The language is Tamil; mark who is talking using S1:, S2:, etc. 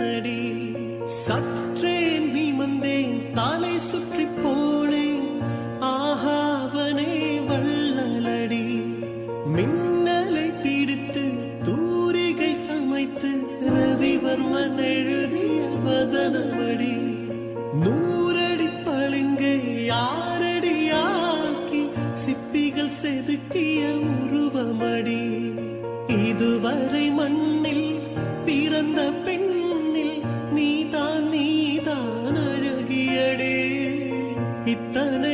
S1: போனடி சற்றே நிமிந்தேன் தானே சுற்றி போனேன். ஆகாவனே வள்ளலடி. மின்னலை பிடித்து தூரிகை சமைத்து ரவிவர்மன் எழுதிய வதனமடி. நூறடி பளிங்கை யாரடியாக்கி சிப்பிகள் செதுக்கிய உருவமடி. இதுவரை மண்ணில் ഇത്തന